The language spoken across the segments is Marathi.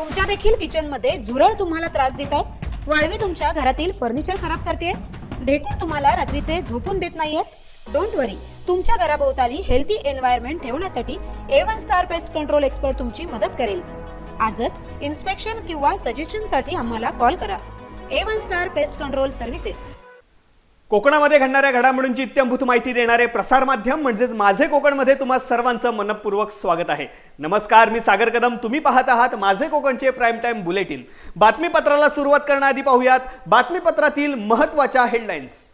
तुमच्या देखील किचनमध्ये झुरळ तुम्हाला त्रास देत आहेत. वाळवी तुमच्या घरातील फर्निचर खराब करते ढेकूळ तुम्हाला रात्रीचे झोपून देत नाहीयेत. डोंट वरी तुमच्या घराभोवताली हेल्थी एन्व्हायरमेंट ठेवण्यासाठी A one star pest control expert तुमची मदत करेल. आजच इन्स्पेक्शन किंवा सजेशनसाठी आम्हाला कॉल करा. A one star pest control services कोकणामध्ये घडणाऱ्या घडामोडींची इत्यंभूत माहिती देणारे प्रसारमाध्यम म्हणजेच माझे कोकणमध्ये तुम्हा सर्वांचं मनपूर्वक स्वागत आहे. नमस्कार मी सागर कदम. तुम्ही पाहत आहात माझे कोकणचे प्राईम टाइम बुलेटिन बातमीपत्राला सुरुवात करण्याआधी पाहूयात. बातमीपत्रातील महत्त्वाच्या हेडलाईन्स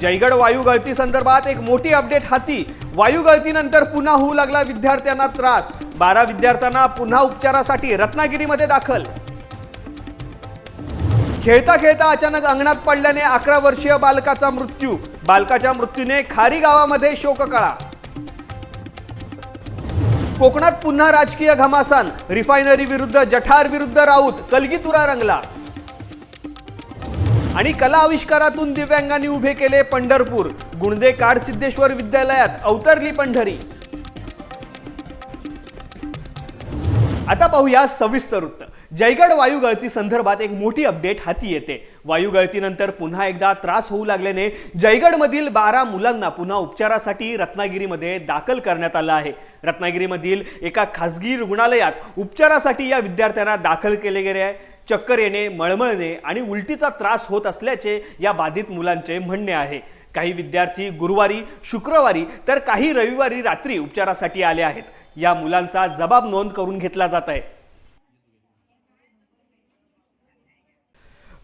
जयगड वायू गळती संदर्भात एक मोठी अपडेट हाती. वायू गळतीनंतर पुन्हा होऊ लागला विद्यार्थ्यांना त्रास. बारा विद्यार्थ्यांना पुन्हा उपचारासाठी रत्नागिरीमध्ये दाखल. खेळता खेळता अचानक अंगणात पडल्याने अकरा वर्षीय बालकाचा मृत्यू. बालकाच्या मृत्यूने खारी गावामध्ये शोककळा. कोकणात पुन्हा राजकीय घमासान. रिफायनरी विरुद्ध जठार विरुद्ध राऊत कलगीतुरा रंगला. आणि कला आविष्कारातून दिव्यांगांनी उभे केले पंढरपूर. गुणदे काड सिद्धेश्वर विद्यालयात अवतरली पंढरी. आता पाहूया सविस्तर वृत्त. जयगड वायू गळती संदर्भात एक मोठी अपडेट हाती येते. वायू गळतीनंतर पुन्हा एकदा त्रास होऊ लागल्याने जयगडमधील बारा मुलांना पुन्हा उपचारासाठी रत्नागिरीमध्ये दाखल करण्यात आलं आहे. रत्नागिरीमधील एका खासगी रुग्णालयात उपचारासाठी या विद्यार्थ्यांना दाखल केले गेले आहे. चक्कर येणे मळमळणे आणि उलटीचा त्रास होत असल्याचे या बाधित मुलांचे म्हणणे आहे. काही विद्यार्थी गुरुवारी शुक्रवारी तर काही रविवारी रात्री उपचारासाठी आले आहेत. या मुलांचा जबाब नोंद करून घेतला जात आहे.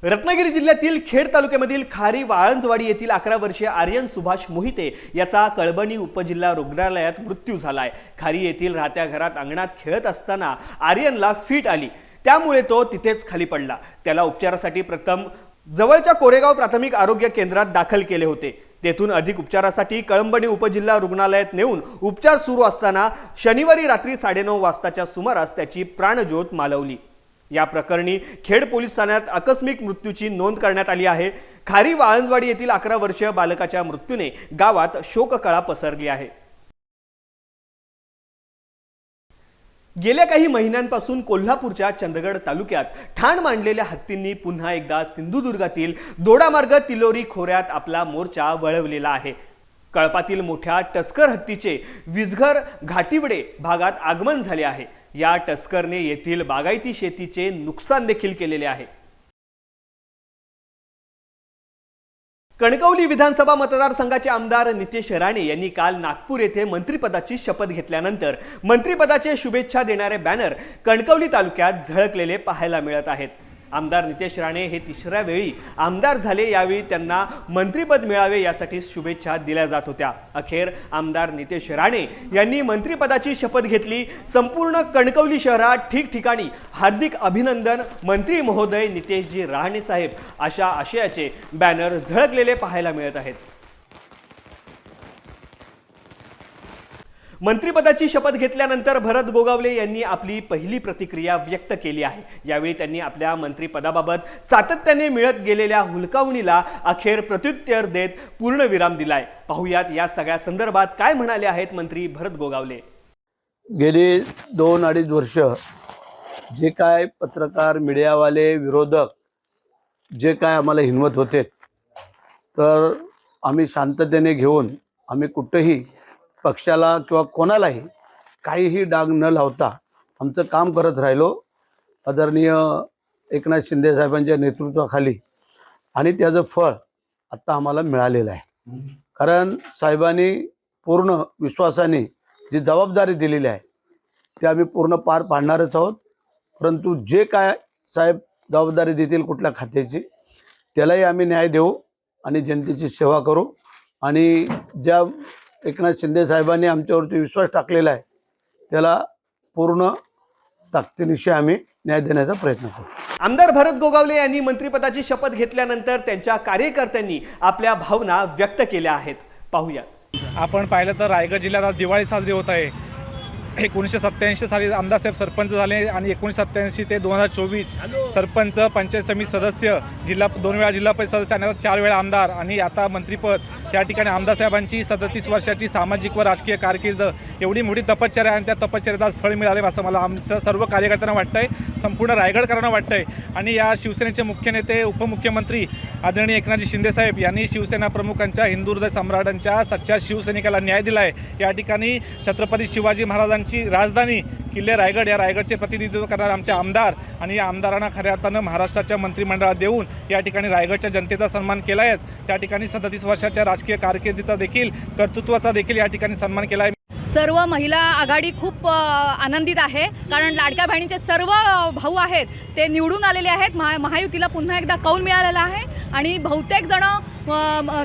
रत्नागिरी जिल्ह्यातील खेड तालुक्यामधील खारी वाळंजवाडी येथील अकरा वर्षीय आर्यन सुभाष मोहिते याचा कळबणी उपजिल्हा रुग्णालयात मृत्यू झालाय. खारी येथील राहत्या घरात अंगणात खेळत असताना आर्यनला फिट आली. त्यामुळे तो तिथेच खाली पडला. त्याला उपचारासाठी प्रथम जवळच्या कोरेगाव प्राथमिक आरोग्य केंद्रात दाखल केले होते. तेथून अधिक उपचारासाठी कळंबणी उपजिल्हा रुग्णालयात नेऊन उपचार सुरू असताना शनिवारी रात्री साडेनऊ वाजताच्या सुमारास त्याची प्राणज्योत मालवली. या प्रकरणी खेड पोलीस ठाण्यात आकस्मिक मृत्यूची नोंद करण्यात आली आहे. खारी वाळंजवाडी येथील अकरा वर्षीय बालकाच्या मृत्यूने गावात शोककळा पसरली आहे. गेल्या काही महिन्यांपासून कोल्हापूरच्या चंदगड तालुक्यात ठाण मांडलेल्या हत्तींनी पुन्हा एकदा सिंधुदुर्गातील दोडामार्ग तिलोरी खोऱ्यात आपला मोर्चा वळवलेला आहे. कळपातील मोठ्या टस्कर हत्तीचे विजघर घाटिवडे भागात आगमन झाले आहे. या टस्करने येथील बागायती शेतीचे नुकसान देखील केलेले आहे. कणकवली विधानसभा मतदारसंघाचे आमदार नितेश राणे यांनी काल नागपूर येथे मंत्रिपदाची शपथ घेतल्यानंतर मंत्रिपदाचे शुभेच्छा देणारे बॅनर कणकवली तालुक्यात झळकलेले पाहायला मिळत आहेत. आमदार नितेश राणे हे तिसऱ्या वेळी आमदार झाले यावेळी त्यांना मंत्रिपद मिळावे यासाठी शुभेच्छा दिल्या जात होत्या. अखेर आमदार नितेश राणे यांनी मंत्रिपदाची शपथ घेतली. संपूर्ण कणकवली शहरात ठिकठिकाणी हार्दिक अभिनंदन मंत्री महोदय नितेशजी राणे साहेब अशा आशयाचे बॅनर झळकलेले पाहायला मिळत आहेत. मंत्रिपदाची शपथ घेतल्यानंतर भरत गोगावले यांनी आपली पहिली प्रतिक्रिया व्यक्त केली आहे. यावेळी त्यांनी आपल्या मंत्रिपदाबाबत सातत्याने मिळत गेलेल्या हुलकावणीला अखेर प्रत्युत्तर देत पूर्णविराम दिलाय. पाहुयात या सगळ्या संदर्भात काय म्हणाले आहेत मंत्री भरत गोगावले? गेली दोन अडीच वर्ष जे काय पत्रकार मीडियावाले विरोधक जे काय आम्हाला हिनवत होते तर आम्ही शांततेने घेऊन आम्ही कुठंही पक्षाला किंवा कोणालाही काहीही डाग न लावता आमचं काम करत राहिलो. आदरणीय एकनाथ शिंदे साहेबांच्या नेतृत्वाखाली. आणि त्याचं फळ आत्ता आम्हाला मिळालेलं आहे. कारण साहेबांनी पूर्ण विश्वासाने जी जबाबदारी दिलेली आहे ते आम्ही पूर्ण पार पाडणारच आहोत. परंतु जे काय साहेब जबाबदारी देतील कुठल्या खात्याची त्यालाही आम्ही न्याय देऊ आणि जनतेची सेवा करू. आणि ज्या एकनाथ शिंदे साहेबांनी आमच्यावरती विश्वास टाकलेला आहे. त्याला पूर्ण ताकदीनिशी आम्ही न्याय देण्याचा प्रयत्न करू. आमदार भरत गोगावले यांनी मंत्रिपदाची शपथ घेतल्यानंतर त्यांच्या कार्यकर्त्यांनी आपल्या भावना व्यक्त केल्या आहेत. पाहुयात. आपण पाहिलं तर रायगड जिल्ह्यात आज दिवाळी साजरी होत आहे. एकोणीसशे सत्त्याऐंशी साली आमदारसाहेब सरपंच झाले आणि एकोणीसशे सत्त्याऐंशी ते दोन हजार चोवीस सरपंच पंचायत समिती सदस्य जिल्हा दोन वेळा जिल्हा परिषद सदस्य आणि चार वेळा आमदार. आणि आता मंत्रीपद. त्या ठिकाणी आमदारसाहेबांची सदतीस वर्षाची सामाजिक व राजकीय कारकीर्द. एवढी मोठी तपश्चर्या आहे आणि त्या तपश्चर्याचं आज फळ मिळाले असं मला आमचं सर्व कार्यकर्त्यांना वाटतंय. संपूर्ण रायगडकरांना वाटतंय. आणि या शिवसेनेचे मुख्य नेते उपमुख्यमंत्री आदरणीय एकनाथजी शिंदेसाहेब यांनी शिवसेना प्रमुखांच्या हिंदू हृदय सम्राटांच्या सच्च्या शिवसैनिकाला न्याय दिला आहे या ठिकाणी छत्रपती शिवाजी आमची राजधानी किल्ले रायगड या रायगडचे प्रतिनिधित्व करणारे आमचे आमदार आणि या आमदारांना खऱ्या अर्थानं महाराष्ट्राच्या मंत्रिमंडळात देऊन या ठिकाणी रायगडच्या जनतेचा सन्मान केला आहेच त्या ठिकाणी सदतीस वर्षाच्या राजकीय कारकिर्दीचा देखील कर्तृत्वाचा देखील या ठिकाणी सन्मान केला आहे सर्व महिला आघाडी खूप आनंदित आहे. कारण लाडक्या बहिणीचे सर्व भाऊ आहेत ते निवडून आलेले आहेत. महा महायुतीला पुन्हा एकदा कौल मिळालेला आहे. आणि बहुतेक जण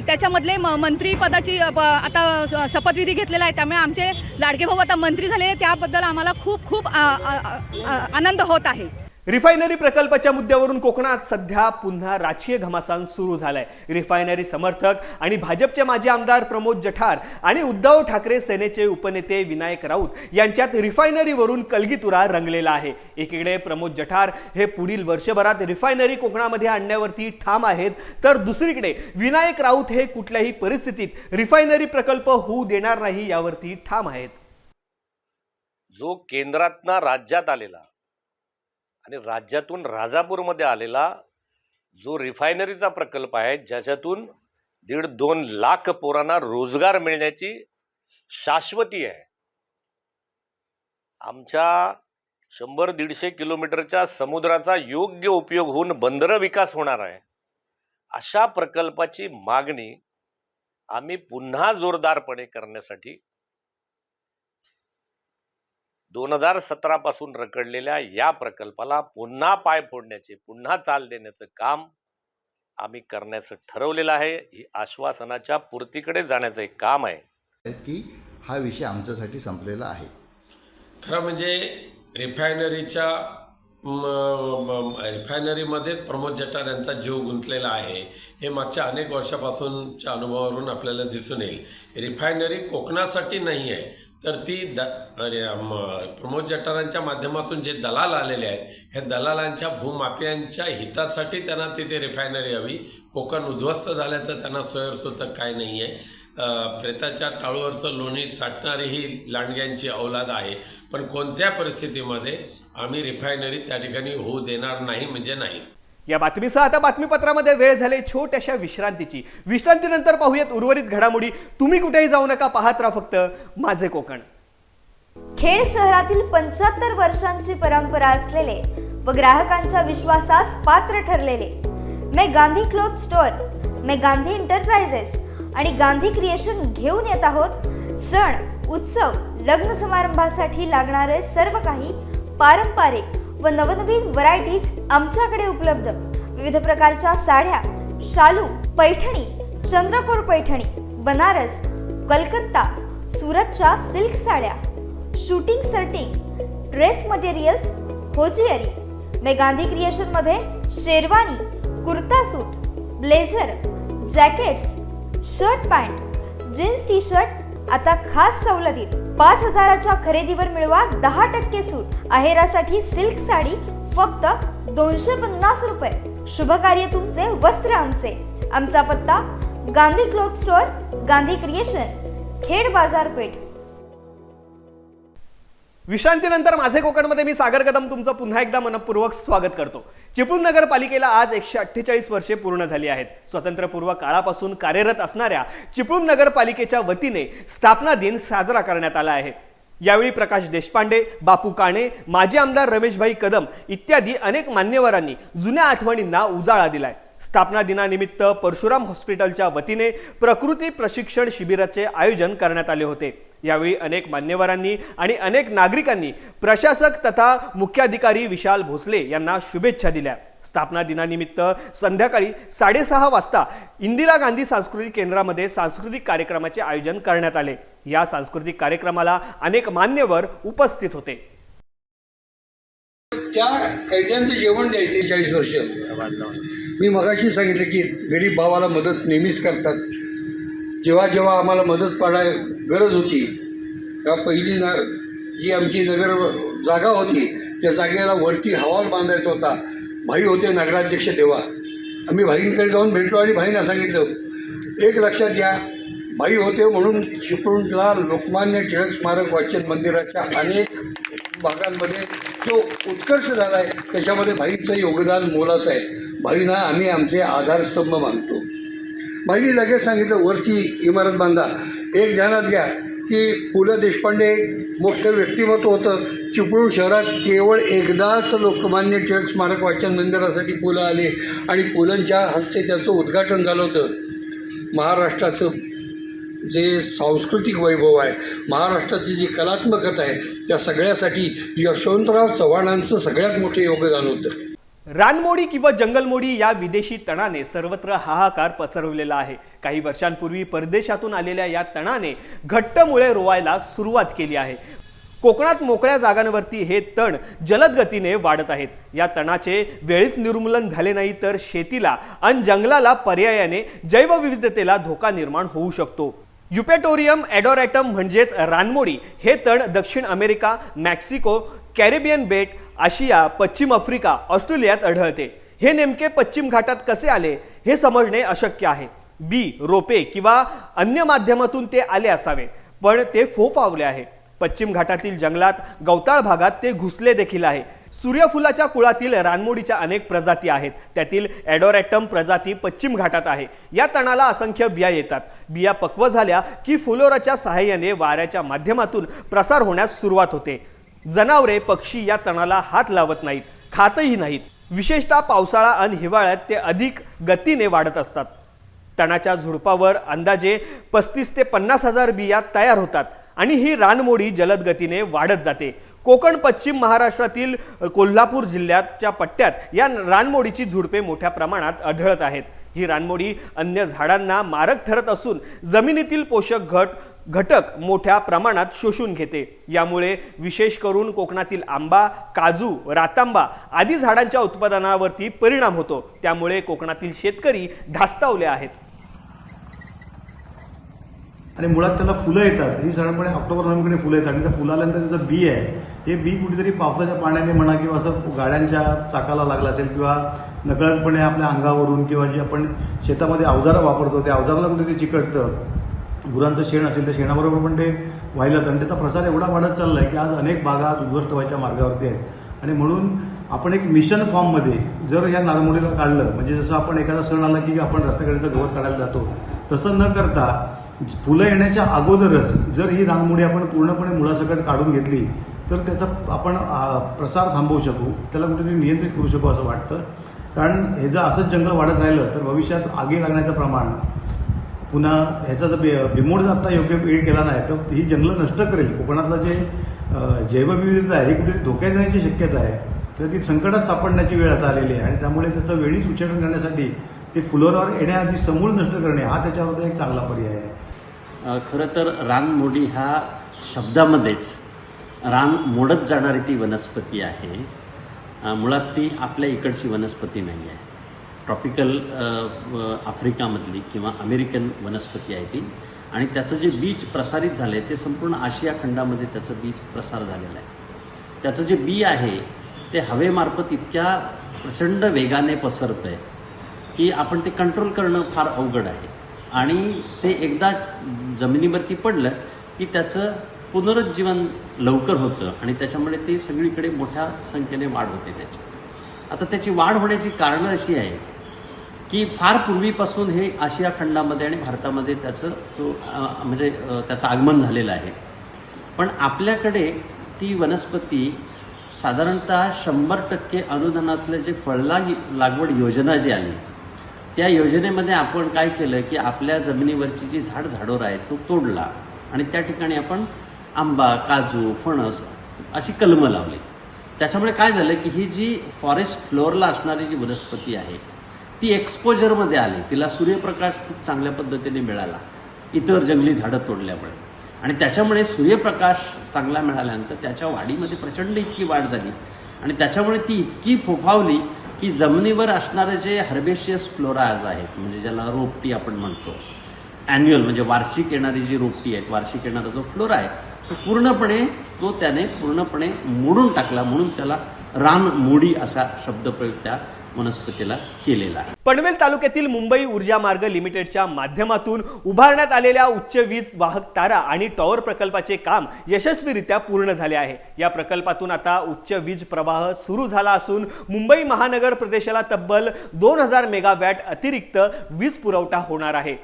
त्याच्यामधले म मंत्रीपदाची आता शपथविधी घेतलेला आहे. त्यामुळे आमचे लाडके भाऊ आता मंत्री झाले त्याबद्दल आम्हाला खूप खूप आनंद होत आहे. रिफायनरी प्रकल्पाच्या मुद्द्यावरून कोकणात सध्या पुन्हा राजकीय घमासान सुरू झालाय. रिफायनरी समर्थक आणि भाजपचे माजी आमदार प्रमोद जठार आणि उद्धव ठाकरे सेनेचे उपनेते विनायक राऊत यांच्यात रिफायनरीवरून कलगीतुरा रंगलेला आहे. एकीकडे प्रमोद जठार हे पुढील वर्षभरात रिफायनरी कोकणामध्ये आणण्यावरती ठाम आहेत तर दुसरीकडे विनायक राऊत हे कुठल्याही परिस्थितीत रिफायनरी प्रकल्प होऊ देणार नाही यावरती ठाम आहेत. जो केंद्रातना राज्यात आलेला आणि राज्यातून राजापूरमध्ये आलेला जो रिफायनरीचा प्रकल्प आहे ज्याच्यातून दीड दोन लाख पोरांना रोजगार मिळण्याची शाश्वती आहे. आमच्या शंभर दीडशे किलोमीटरच्या समुद्राचा योग्य उपयोग होऊन बंदरं विकास होणार आहे. अशा प्रकल्पाची मागणी आम्ही पुन्हा जोरदारपणे करण्यासाठी दोन हजार सतरा पासून रखडलेल्या या प्रकल्पाला पुन्हा पाय फोडण्याचे पुन्हा चाल देण्याचं काम आम्ही करण्याचं ठरवलेलं आहे. ही आश्वासनाच्या पूर्तीकडे जाण्याचं एक काम आहे. की हा विषय आमच्यासाठी संपलेला आहे. खरं म्हणजे रिफायनरीच्या रिफायनरीमध्ये प्रमोद जठार यांचा जीव गुंतलेला आहे. हे मागच्या अनेक वर्षापासूनच्या अनुभवावरून आपल्याला दिसून येईल. रिफायनरी कोकणासाठी नाही आहे. तर ती द म- प्रमोद जठारांच्या माध्यमातून जे दलाल आलेले आहेत हे दलालांच्या भूमाफियांच्या हितासाठी त्यांना तिथे रिफायनरी हवी कोकण उद्ध्वस्त झाल्याचं त्यांना सोयरसुद्धा काय नाही आहे प्रेताच्या टाळूवरचं लोणी चाटणारी ही लांडग्यांची औलाद आहे. पण कोणत्या परिस्थितीमध्ये आम्ही रिफायनरी त्या ठिकाणी होऊ देणार नाही म्हणजे नाही. या बातमीसह आता बातमीपत्रामध्ये वेळ झाले छोट्याशा विश्रांतीची. विश्रांतीनंतर पाहूयात उर्वरित घडामोडी. तुम्ही कुठेही जाऊ नका पाहत राहा फक्त माझे कोकण. खेड शहरातील पंच्याहत्तर वर्षांची परंपरा असलेले व ग्राहकांच्या विश्वासास पात्र ठरलेले मे गांधी क्लोथ स्टोअर मे गांधी एंटरप्राइजेस आणि गांधी क्रिएशन घेऊन येत आहोत सण उत्सव लग्न समारंभासाठी लागणारे सर्व काही पारंपरिक व नवनवीन व्हरायटीज आमच्याकडे उपलब्ध. विविध प्रकारच्या साड्या शालू पैठणी चंद्रकोर पैठणी बनारस कलकत्ता सुरतच्या सिल्क साड्या suiting shirting dress materials hosiery मे Gandhi क्रिएशनमध्ये sherwani kurta suit blazer jackets shirt pant jeans T shirt आता खास सवलतीत पाच हजाराच्या खरेदीवर मिळवा दहा टक्के सूट. आहेरासाठी सिल्क साडी फक्त दोनशे पन्नास रुपये. शुभ कार्य तुमचे वस्त्र आमचे. आमचा पत्ता Gandhi cloth store Gandhi creation Khed बाजारपेठ. विश्रांतीनंतर माझे कोकणमध्ये मी सागर कदम तुमचं पुन्हा एकदा मनपूर्वक स्वागत करतो. चिपळूण नगरपालिकेला आज एकशे अठ्ठेचाळीस वर्षे पूर्ण झाली आहेत. स्वतंत्रपूर्व काळापासून कार्यरत असणाऱ्या चिपळूण नगरपालिकेच्या वतीने स्थापना दिन साजरा करण्यात आला आहे. यावेळी प्रकाश देशपांडे बापू काणे माजी आमदार रमेशभाई कदम इत्यादी अनेक मान्यवरांनी जुन्या आठवणींना उजाळा दिलाय. स्थापना दिनानिमित्त परशुराम हॉस्पिटलच्या वतीने प्रकृती प्रशिक्षण शिबिराचे आयोजन करण्यात आले होते. यावेळी अनेक मान्यवरांनी आणि अनेक नागरिकांनी प्रशासक तथा मुख्याधिकारी विशाल भोसले यांना शुभेच्छा दिल्या. स्थापना दिनानिमित्त संध्याकाळी साडेसहा वाजता इंदिरा गांधी सांस्कृतिक केंद्रामध्ये सांस्कृतिक कार्यक्रमाचे आयोजन करण्यात आले. या सांस्कृतिक कार्यक्रमाला अनेक मान्यवर उपस्थित होते. त्या कैद्यांचं जेवण द्यायचे चाळीस वर्ष. मी मगाशी सांगितलं की गरीब भावाला मदत नेहमीच करतात. जेव्हा जेव्हा आम्हाला मदत पाडाय गरज होती तेव्हा पहिली ना जी आमची नगर जागा होती त्या जागेला वरती हवाल बांधायचा होता. भाई होते नगराध्यक्ष तेव्हा. आम्ही भाईंकडे जाऊन भेटलो आणि भाईंना सांगितलं एक लक्षात घ्या भाई होते म्हणून चिपळूणला लोकमान्य टिळक स्मारक वाचन मंदिराच्या अनेक भागांमध्ये जो उत्कर्ष झाला आहे त्याच्यामध्ये भाईचं योगदान मोलाचं आहे. भाईंना आम्ही आमचे आधारस्तंभ मानतो. भाईनी लगेच सांगितलं वरची इमारत बांधा. एक ध्यानात घ्या की पु ल देशपांडे मोठं व्यक्तिमत्व होतं. चिपळूण शहरात केवळ एकदाच लोकमान्य टिळक स्मारक वाचन मंदिरासाठी पुलं आले आणि पुलंच्या हस्ते त्याचं उद्घाटन झालं होतं. महाराष्ट्राचं जे सांस्कृतिक वैभव आहे महाराष्ट्राची जी कलात्मकता आहे त्या सगळ्यासाठी यशवंतराव चव्हाणांचं सगळ्यात मोठं योगदान होतं. रानमोडी किंवा जंगलमोडी या विदेशी तणाने सर्वत्र हाहाकार पसरवलेला आहे. काही वर्षांपूर्वी परदेशातून आलेल्या या तणाने घट्टमुळे रोवायला सुरुवात केली आहे. कोकणात मोकळ्या जागांवरती हे तण जलद गतीने वाढत आहेत. या तणाचे वेळीच निर्मूलन झाले नाही तर शेतीला आणि जंगलाला पर्यायाने जैवविविधतेला धोका निर्माण होऊ शकतो. युपेटोरियम ॲडोरॅटम म्हणजेच रानमोडी हे तण दक्षिण अमेरिका मॅक्सिको कॅरेबियन बेट आशिया पश्चिम आफ्रिका ऑस्ट्रेलियात आढळते. हे नेमके पश्चिम घाटात कसे आले हे समजणे अशक्य आहे. बी रोपे किंवा अन्य माध्यमातून ते आले असावे पण ते फोफावले आहे. पश्चिम घाटातील जंगलात गवताळ भागात ते घुसले देखील आहे. सूर्यफुलाच्या कुळातील रानमोडीच्या अनेक प्रजाती आहेत. त्यातील ॲडोरॅटम प्रजाती पश्चिम घाटात आहे. या तणाला असंख्य बिया येतात. बिया पक्व झाल्या की फुलोराच्या सहाय्याने वाऱ्याच्या माध्यमातून प्रसार होण्यास सुरुवात होते. जनावरे पक्षी या तणाला हात लावत नाहीत खातही नाहीत. विशेषतः पावसाळा आणि हिवाळ्यात ते अधिक गतीने वाढत असतात. तणाच्या झुडपावर अंदाजे पस्तीस ते पन्नास हजार बिया तयार होतात आणि ही रानमोडी जलद गतीने वाढत जाते. कोकण पश्चिम महाराष्ट्रातील कोल्हापूर जिल्ह्याच्या पट्ट्यात या रानमोडीची झुडपे मोठ्या प्रमाणात आढळत आहेत. ही रानमोडी अन्य झाडांना मारक ठरत असून जमिनीतील पोषक घट घटक मोठ्या प्रमाणात शोषून घेते. यामुळे विशेष करून कोकणातील आंबा काजू रातांबा आदी झाडांच्या उत्पादनावरती परिणाम होतो. त्यामुळे कोकणातील शेतकरी धास्तावले आहेत. आणि मुळात त्याला फुलं येतात. ही साधारणपणे ऑक्टोबर नोव्हेंबरकडे फुलं येतात. आणि त्या फुलाल्यानंतर त्याचं बी आहे. हे बी कुठेतरी पावसाच्या पाण्याने म्हणा किंवा असं गाड्यांच्या चाकाला लागलं असेल किंवा नकळतपणे आपल्या अंगावरून किंवा जे आपण शेतामध्ये अवजारं वापरतो त्या अवजाराला कुठेतरी चिकटतं. गुरांचं शेण असेल तर शेणाबरोबर पण ते व्हायला आणि त्याचा प्रसार एवढा वाढत चालला आहे की आज अनेक बागा उद्ध्वस्त व्हायच्या मार्गावरती आहेत. आणि म्हणून आपण एक मिशन फॉर्ममध्ये जर ह्या नारमोडीला काढलं म्हणजे जसं आपण एखादा सण आला की आपण रस्त्याकडेचं गवत काढायला जातो तसं न करता फुलं येण्याच्या अगोदरच जर ही रानमोडी आपण पूर्णपणे मुळासकट काढून घेतली तर त्याचा आपण प्रसार थांबवू शकू. त्याला कुठेतरी नियंत्रित करू शकू असं वाटतं. कारण हे जर असंच जंगल वाढत राहिलं तर भविष्यात आगी लागण्याचं प्रमाण पुन्हा ह्याचा जर बे बिमोड जर आता योग्य वेळ केला नाही तर ही जंगलं नष्ट करेल. कोकणातलं जे जैवविविधता आहे ही कुठेतरी धोक्यात येण्याची शक्यता आहे. किंवा ती संकटात सापडण्याची वेळ आता आलेली आहे आणि त्यामुळे त्याचं वेळीच उच्चारण करण्यासाठी ते फुलोरावर येण्याआधी समूळ नष्ट करणे हा त्याच्यावरचा एक चांगला पर्याय आहे. खरं तर रानमोडी ह्या शब्दामध्येच रान मोडत जाणारी ती वनस्पती आहे. मुळात ती आपल्या इकडची वनस्पती नाही आहे ट्रॉपिकल आफ्रिकामधली किंवा अमेरिकन वनस्पती आहे ती. आणि त्याचं जे बीज प्रसारित झालं आहे ते संपूर्ण आशिया खंडामध्ये त्याचं बीज प्रसार झालेलं आहे. त्याचं जे बी आहे ते हवेमार्फत इतक्या प्रचंड वेगाने पसरतं आहे की आपण ते कंट्रोल करणं फार अवघड आहे. आणि ते एकदा जमिनीवरती पडलं की त्याचं पुनरुज्जीवन लवकर होतं आणि त्याच्यामुळे ते सगळीकडे मोठ्या संख्येने वाढ होते त्याची. आता त्याची वाढ होण्याची कारणं अशी आहे की फार पूर्वीपासून हे आशिया खंडामध्ये आणि भारतामध्ये त्याचं तो म्हणजे त्याचं आगमन झालेलं आहे. पण आपल्याकडे ती वनस्पती साधारणतः शंभर टक्के अनुदानातलं जे फळलाग लागवड योजना जी आली त्या योजनेमध्ये आपण काय केलं की आपल्या जमिनीवरची जी झाड झाडोर आहे तो तोडला. आणि त्या ठिकाणी आपण आंबा काजू फणस अशी कलमं लावली. त्याच्यामुळे काय झालं की ही जी फॉरेस्ट फ्लोअरला असणारी जी वनस्पती आहे ती एक्सपोजरमध्ये आली. तिला सूर्यप्रकाश खूप चांगल्या पद्धतीने मिळाला. इतर जंगली झाडं तोडल्यामुळे. आणि त्याच्यामुळे सूर्यप्रकाश चांगला मिळाल्यानंतर त्याच्या वाढीमध्ये प्रचंड इतकी वाढ झाली. आणि त्याच्यामुळे ती इतकी फोफावली की जमिनीवर असणारे जे हर्बेशियस फ्लोराज आहेत म्हणजे ज्याला रोपटी आपण म्हणतो ॲन्युअल म्हणजे वार्षिक येणारी जी रोपटी आहेत वार्षिक येणारा जो फ्लोरा आहे तो पूर्णपणे तो त्याने पूर्णपणे मोडून टाकला. म्हणून त्याला रान मोडी असा शब्दप्रयोग त्या वनस्पतीला केलेला आहे. पनवेल तालुक्यातील मुंबई ऊर्जा मार्ग लिमिटेडच्या माध्यमातून उभारण्यात आलेल्या उच्च वीज वाहक तारा आणि टॉवर प्रकल्पाचे काम यशस्वीरित्या पूर्ण झाले आहे. या प्रकल्पातून आता उच्च वीज प्रवाह सुरू झाला असून मुंबई महानगर प्रदेशाला तब्बल दोन हजार मेगावॅट अतिरिक्त वीज पुरवठा होणार आहे.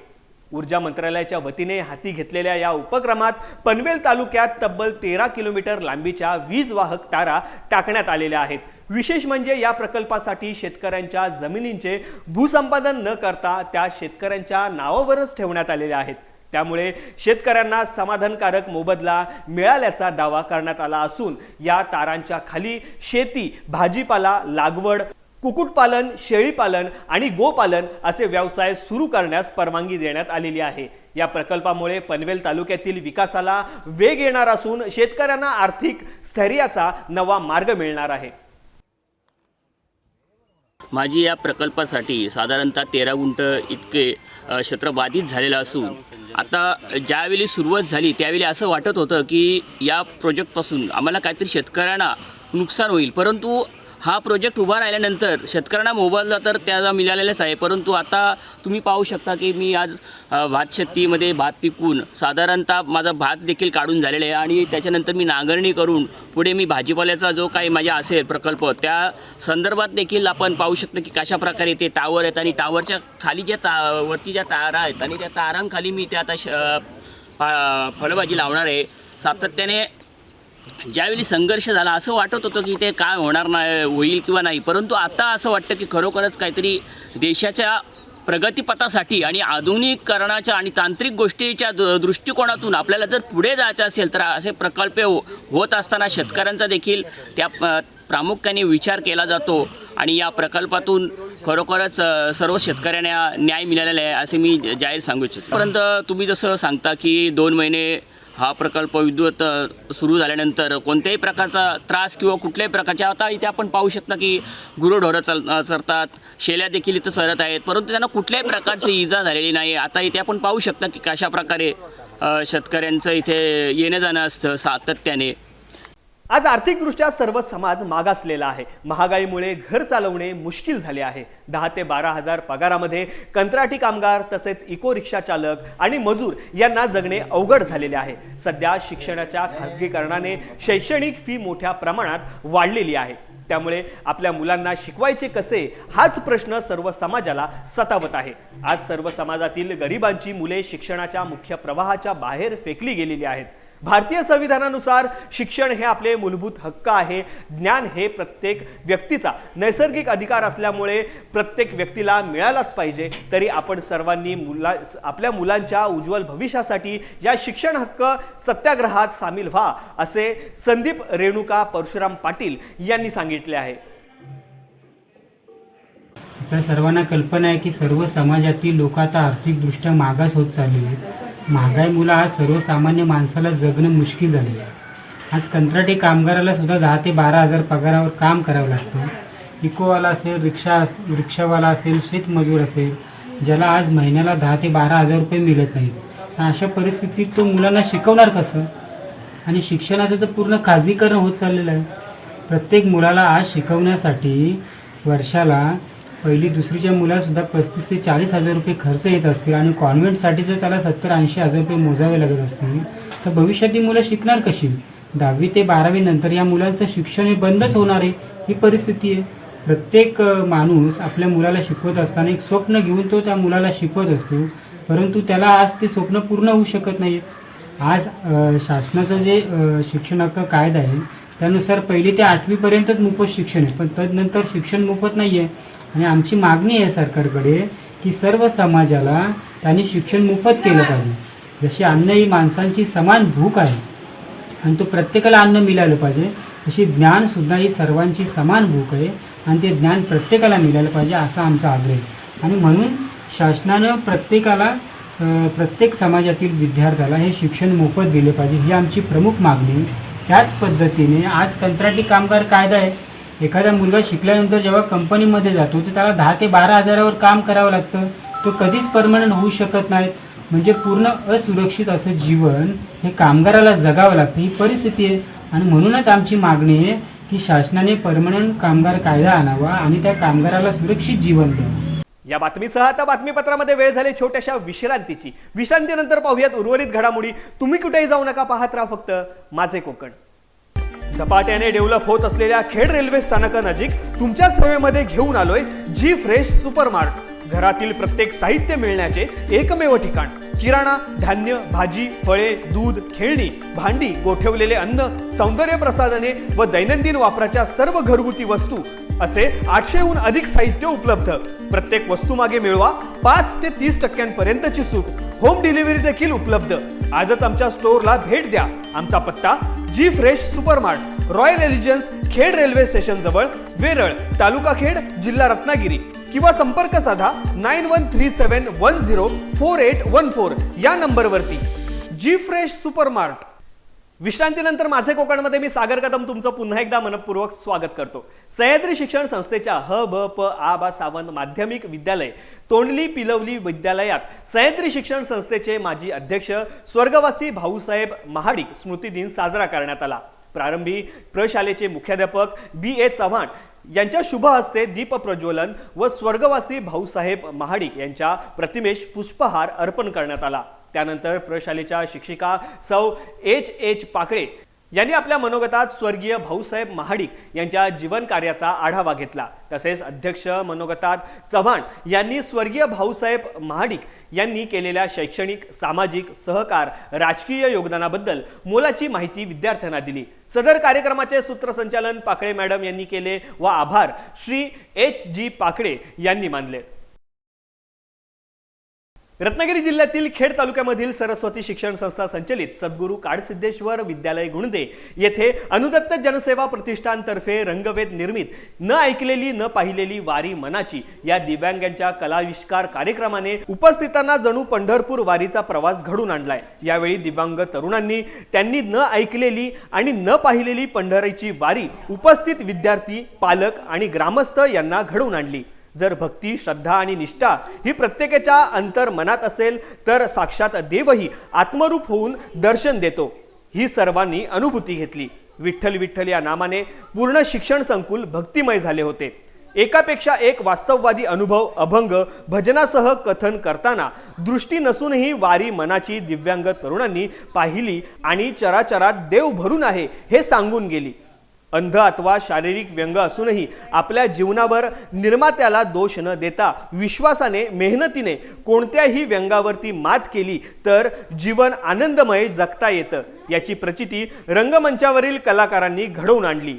ऊर्जा मंत्रालयाच्या वतीने हाती घेतलेल्या या उपक्रमात पनवेल तालुक्यात तब्बल तेरा किलोमीटर लांबीच्या वीज वाहक तारा टाकण्यात आलेल्या आहेत. विशेष म्हणजे या प्रकल्पासाठी शेतकऱ्यांच्या जमिनींचे भूसंपादन न करता त्या शेतकऱ्यांच्या नावावरच ठेवण्यात आलेल्या आहेत. त्यामुळे शेतकऱ्यांना समाधानकारक मोबदला मिळाल्याचा दावा करण्यात आला असून या तारांच्या खाली शेती भाजीपाला लागवड कुक्कुटपालन शेळीपालन आणि गोपालन असे व्यवसाय सुरू करण्यास परवानगी देण्यात आलेली आहे. या प्रकल्पामुळे पनवेल तालुक्यातील विकासाला वेग येणार असून शेतकऱ्यांना आर्थिक स्थैर्याचा नवा मार्ग मिळणार आहे. माझी या प्रकल्पासाठी साधारणतः तेरा गुंठ इतके क्षेत्र बाधित झालेलं असून आता ज्यावेळी सुरुवात झाली त्यावेळी असं वाटत होतं की या प्रोजेक्टपासून आम्हाला काहीतरी शेतकऱ्यांना नुकसान होईल. परंतु हा प्रोजेक्ट उभा राहिल्यानंतर शेतकऱ्यांना मोबदला तर त्याला मिळालेलाच आहे. परंतु आता तुम्ही पाहू शकता की मी आज भात शेतीमध्ये भात पिकून साधारणतः माझा भात देखील काढून झालेला आहे आणि त्याच्यानंतर मी नांगरणी करून पुढे मी भाजीपाल्याचा जो काही माझ्या असेल प्रकल्प त्या संदर्भात देखील आपण पाहू शकतो की कशा प्रकारे ते टावर आहेत आणि टावरच्या खाली ज्या ता वरती ज्या तारा आहेत आणि त्या तारांखाली मी त्या आता श फळभाजी लावणार आहे. सातत्याने ज्यावेळी संघर्ष झाला असं वाटत होतं की ते काय होणार नाही होईल किंवा नाही. परंतु आता असं वाटतं की खरोखरच काहीतरी देशाच्या प्रगतीपथासाठी आणि आधुनिकीकरणाच्या आणि तांत्रिक गोष्टीच्या दृष्टिकोनातून आपल्याला जर पुढे जायचं असेल तर असे प्रकल्प हो- होत असताना शेतकऱ्यांचा देखील त्या प्रामुख्याने विचार केला जातो. आणि या प्रकल्पातून खरोखरच सर्व शेतकऱ्यांना न्याय मिळालेला आहे असे मी जाहीर सांगू इच्छितो. परंतु तुम्ही जसं सांगता की दोन महिने हा प्रकल्प विद्युत सुरू झाल्यानंतर कोणत्याही प्रकारचा त्रास किंवा कुठल्याही प्रकारच्या आता इथे आपण पाहू शकता की गुरंढोरं चल सरतात चरतात शेल्या देखील इथं सरत आहेत परंतु त्यांना कुठल्याही प्रकारची इजा झालेली नाही. आता इथे आपण पाहू शकता की कशा प्रकारे शेतकऱ्यांचं इथे येणं जाणं असतं सातत्याने. आज आर्थिकदृष्ट्या सर्व समाज मागासलेला आहे. महागाईमुळे घर चालवणे मुश्किल झाले आहे. दहा ते बारा हजार पगारामध्ये कंत्राटी कामगार तसेच इको रिक्षा चालक आणि मजूर यांना जगणे अवघड झालेले आहे. सध्या शिक्षणाच्या खाजगीकरणाने शैक्षणिक फी मोठ्या प्रमाणात वाढलेली आहे. त्यामुळे आपल्या मुलांना शिकवायचे कसे हाच प्रश्न सर्व समाजाला सतावत आहे. आज सर्व समाजातील गरिबांची मुले शिक्षणाच्या मुख्य प्रवाहाच्या बाहेर फेकली गेलेली आहेत. भारतीय संविधानानुसार शिक्षण हे आपले मूलभूत हक्क आहे. ज्ञान हे प्रत्येक व्यक्तीचा नैसर्गिक अधिकार असल्यामुळे प्रत्येक व्यक्तीला मिळालाच पाहिजे. तरी आपण सर्वांनी मुला आपल्या मुलांच्या उज्ज्वल भविष्यासाठी या शिक्षण हक्क सत्याग्रहात सामील व्हा असे संदीप रेणुका परशुराम पाटील यांनी सांगितले आहे. आपल्या सर्वांना कल्पना आहे की सर्व समाजातील लोक आता आर्थिकदृष्ट्या मागास होत चालली आहेत. महागाईमुळे आज सर्वसामान्य माणसाला जगणं मुश्किल झालेलं आहे. आज कंत्राटी कामगाराला सुद्धा दहा ते बारा हजार पगारावर काम करावं लागतं. इकोवाला असेल रिक्षा अस रिक्षावाला असेल शेतमजूर असेल ज्याला आज महिन्याला दहा ते बारा हजार रुपये मिळत नाहीत. तर अशा परिस्थितीत तो मुलांना शिकवणार कसं? आणि शिक्षणाचं तर पूर्ण खाजगीकरण होत चाललेलं आहे. प्रत्येक मुलाला आज शिकवण्यासाठी वर्षाला पहिली दुसरीच्या मुलासुद्धा पस्तीस ते चाळीस हजार रुपये खर्च येत असतील आणि कॉन्व्हेंटसाठी जर त्याला सत्तर ऐंशी हजार रुपये मोजावे लागत असतील. तर भविष्यातील मुलं शिकणार कशी? दहावी ते बारावी नंतर या मुलांचं शिक्षण हे बंदच होणार आहे ही परिस्थिती आहे. प्रत्येक माणूस आपल्या मुलाला शिकवत असताना एक स्वप्न घेऊन तो त्या मुलाला शिकवत असतो. परंतु त्याला आज ते स्वप्न पूर्ण होऊ शकत नाही आज शासनाचं जे शिक्षण हक्क कायदा आहे त्यानुसार पहिली ते आठवीपर्यंतच मोफत शिक्षण आहे. पण तदनंतर शिक्षण मोफत नाही आहे आणि आमची मागणी आहे सरकारकडे की सर्व समाजाला त्यांनी शिक्षण मोफत केलं पाहिजे. जशी अन्न ही माणसांची समान भूक आहे आणि तो प्रत्येकाला अन्न मिळालं पाहिजे तशी ज्ञानसुद्धा ही सर्वांची समान भूक आहे आणि ते ज्ञान प्रत्येकाला मिळालं पाहिजे असा आमचा आग्रह आहे. आणि म्हणून शासनानं प्रत्येकाला प्रत्येक समाजातील विद्यार्थ्याला हे शिक्षण मोफत दिले पाहिजे ही आमची प्रमुख मागणी आहे. त्याच पद्धतीने आज कंत्राटी कामगार कायदा आहे. एखादा मुलगा शिकल्यानंतर जेव्हा कंपनीमध्ये जातो तर त्याला दहा ते बारा हजारावर काम करावं लागतं. तो कधीच परमनंट होऊ शकत नाहीत. म्हणजे पूर्ण असुरक्षित असं जीवन हे कामगाराला जगावं लागतं. ही परिस्थिती आहे. आणि म्हणूनच आमची मागणी आहे की शासनाने परमनंट कामगार कायदा आणावा आणि त्या कामगाराला सुरक्षित जीवन द्यावं. या बातमीसह आता बातमीपत्रामध्ये वेळ झाली छोट्याशा विश्रांतीची. विश्रांतीनंतर पाहूयात उर्वरित घडामोडी. तुम्ही कुठेही जाऊ नका पाहत राहा फक्त माझे कोकण. झपाट्याने डेव्हलप होत असलेल्या खेड रेल्वे स्थानकानजीक तुमच्या सेवेमध्ये घेऊन आलोय जी फ्रेश सुपरमार्ट. घरातील प्रत्येक साहित्य मिळण्याचे एकमेव ठिकाण. किराणा धान्य भाजी फळे दूध खेळणी भांडी गोठवलेले अन्न सौंदर्य प्रसाधने व दैनंदिन वापराच्या सर्व घरगुती वस्तू असे आठशेहून अधिक साहित्य उपलब्ध. प्रत्येक वस्तू मागे मिळवा पाच ते तीस टक्क्यांपर्यंतची सूट. होम डिलिव्हरी देखील उपलब्ध. आजच आमच्या स्टोअरला भेट द्या. आमचा पत्ता G fresh supermart royal elegance Khed railway station जवळ वेरळ तालुका खेड जिल्हा रत्नागिरी किंवा संपर्क साधा nine one three seven one zero four eight one four या नंबरवरती. जी फ्रेश सुपरमार्ट विश्रांतीनंतर माझे कोकणमध्ये मी सागर कदम तुमचं पुन्हा एकदा मनपूर्वक स्वागत करतो. सह्याद्री शिक्षण संस्थेच्या ह ब प आ बा सावंत माध्यमिक विद्यालय तोंडली पिलवली विद्यालयात सह्याद्री शिक्षण संस्थेचे माजी अध्यक्ष स्वर्गवासी भाऊसाहेब महाडिक स्मृती दिन साजरा करण्यात आला. प्रारंभी प्रशालेचे मुख्याध्यापक बी ए चव्हाण यांच्या शुभ हस्ते दीप प्रज्वलन व स्वर्गवासी भाऊसाहेब महाडिक यांच्या प्रतिमेश पुष्पहार अर्पण करण्यात आला. त्यानंतर प्रशालेच्या शिक्षिका सौ एच एच पाकळे यांनी आपल्या मनोगतात स्वर्गीय भाऊसाहेब महाडिक यांच्या जीवन कार्याचा आढावा घेतला. तसेच अध्यक्ष मनोगतात चव्हाण यांनी स्वर्गीय भाऊसाहेब महाडिक यांनी केलेल्या शैक्षणिक सामाजिक सहकार राजकीय योगदानाबद्दल मोलाची माहिती विद्यार्थ्यांना दिली. सदर कार्यक्रमाचे सूत्रसंचालन पाकळे मॅडम यांनी केले व आभार श्री एच जी पाकळे यांनी मानले. रत्नागिरी जिल्ह्यातील खेड तालुक्यामधील सरस्वती शिक्षण संस्था संचलित सद्गुरू काडसिद्धेश्वर विद्यालय गुणदे येथे अनुदत्त जनसेवा प्रतिष्ठानतर्फे रंगवेद निर्मित न ऐकलेली न पाहिलेली वारी मनाची या दिव्यांगांच्या कलाविष्कार कार्यक्रमाने उपस्थितांना जणू पंढरपूर वारीचा प्रवास घडून आणलाय. यावेळी दिव्यांग तरुणांनी त्यांनी न ऐकलेली आणि न पाहिलेली पंढरीची वारी उपस्थित विद्यार्थी पालक आणि ग्रामस्थ यांना घडवून आणली. जर भक्ती श्रद्धा आणि निष्ठा ही प्रत्येकाच्या अंतर मनात असेल तर साक्षात देवही आत्मरूप होऊन दर्शन देतो. ही सर्वांनी अनुभूती घेतली. विठ्ठल विठ्ठल या नामाने पूर्ण शिक्षण संकुल भक्तिमय झाले होते. एकापेक्षा एक वास्तववादी अनुभव अभंग भजनासह कथन करताना दृष्टी नसूनही वारी मनाची दिव्यांग तरुणांनी पाहिली आणि चराचरात देव भरून आहे हे सांगून गेली. अंध अथवा शारीरिक व्यंग असूनही आपल्या जीवनावर निर्मात्याला दोष न देता विश्वासाने मेहनतीने कोणत्याही व्यंगावरती मात केली तर जीवन आनंदमय जगता येतं याची प्रचिती रंगमंचावरील कलाकारांनी घडवून आणली.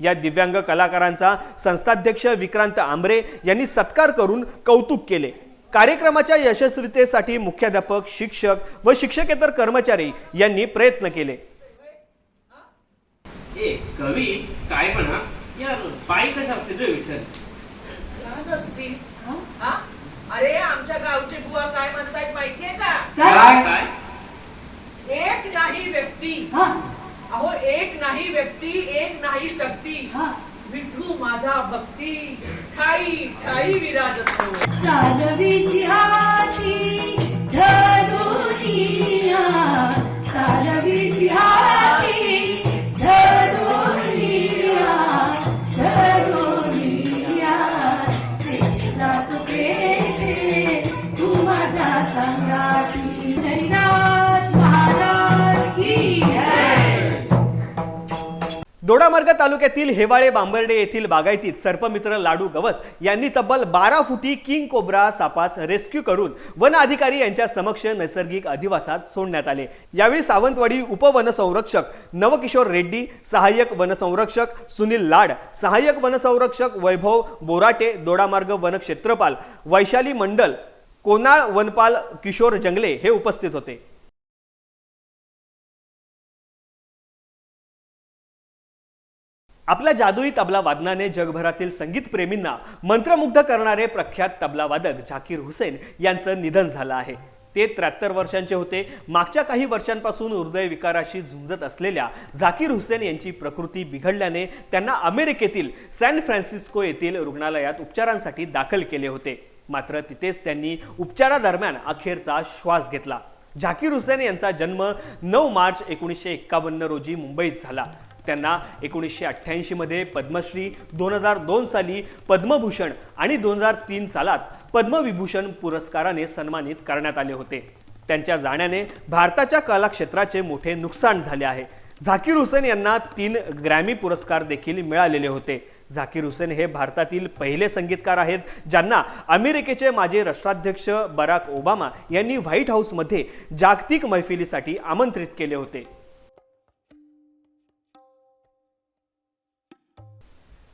या दिव्यांग कलाकारांचा संस्थाध्यक्ष विक्रांत आंबरे यांनी सत्कार करून कौतुक केले. कार्यक्रमाच्या यशस्वीतेसाठी मुख्याध्यापक शिक्षक व शिक्षकेतर कर्मचारी यांनी प्रयत्न केले. ए कवी काय म्हणा? या पाय कशा असते रे विठ्ठल? नसतील हा? अरे आमच्या गावचे बुवा काय म्हणतायत माहितीये का? काय? काय एक नाही व्यक्ती. अहो एक नाही व्यक्ती एक नाही शक्ती. विठू माझा भक्ती. ठाई ठाई विराजतो. What? दोडामार्ग तालुक्यातील हेवाळे बांबर्डे येथील बागायतीत सर्पमित्र लाडू गवस यांनी तब्बल बारा फुटी किंग कोब्रा सापास रेस्क्यू करून वन अधिकारी यांच्या समक्ष नैसर्गिक अधिवासात सोडण्यात आले. यावेळी सावंतवाडी उपवनसंरक्षक नवकिशोर रेड्डी सहाय्यक वनसंरक्षक सुनील लाड सहाय्यक वनसंरक्षक वैभव बोराटे दोडामार्ग वनक्षेत्रपाल वैशाली मंडल कोनाळ वनपाल किशोर जंगले हे उपस्थित होते. आपल्या जादुई तबला वादनाने जगभरातील संगीतप्रेमींना मंत्रमुग्ध करणारे प्रख्यात तबलावादक झाकीर हुसेन यांचं निधन झालं आहे. ते त्र्याहत्तर वर्षांचे होते. मागच्या काही वर्षांपासून हृदयविकाराशी झुंजत असलेल्या झाकीर हुसेन यांची प्रकृती बिघडल्याने त्यांना अमेरिकेतील सॅन फ्रान्सिस्को येथील रुग्णालयात उपचारांसाठी दाखल केले होते. मात्र तिथेच त्यांनी उपचारादरम्यान अखेरचा श्वास घेतला. झाकीर हुसेन यांचा जन्म नऊ मार्च एकोणीसशे एक्कावन्न रोजी मुंबईत झाला. त्यांना एकोणीसशे अठ्ठ्याऐंशीमध्ये पद्मश्री दोन हजार दोन साली पद्मभूषण आणि दोन हजार तीन सालात पद्मविभूषण पुरस्काराने सन्मानित करण्यात आले होते. त्यांच्या जाण्याने भारताच्या कलाक्षेत्राचे मोठे नुकसान झाले आहे. झाकीर हुसेन यांना तीन ग्रॅमी पुरस्कार देखील मिळालेले होते. झाकीर हुसेन हे भारतातील पहिले संगीतकार आहेत ज्यांना अमेरिकेचे माजी राष्ट्राध्यक्ष बराक ओबामा यांनी व्हाईट हाऊसमध्ये जागतिक मैफिलीसाठी आमंत्रित केले होते.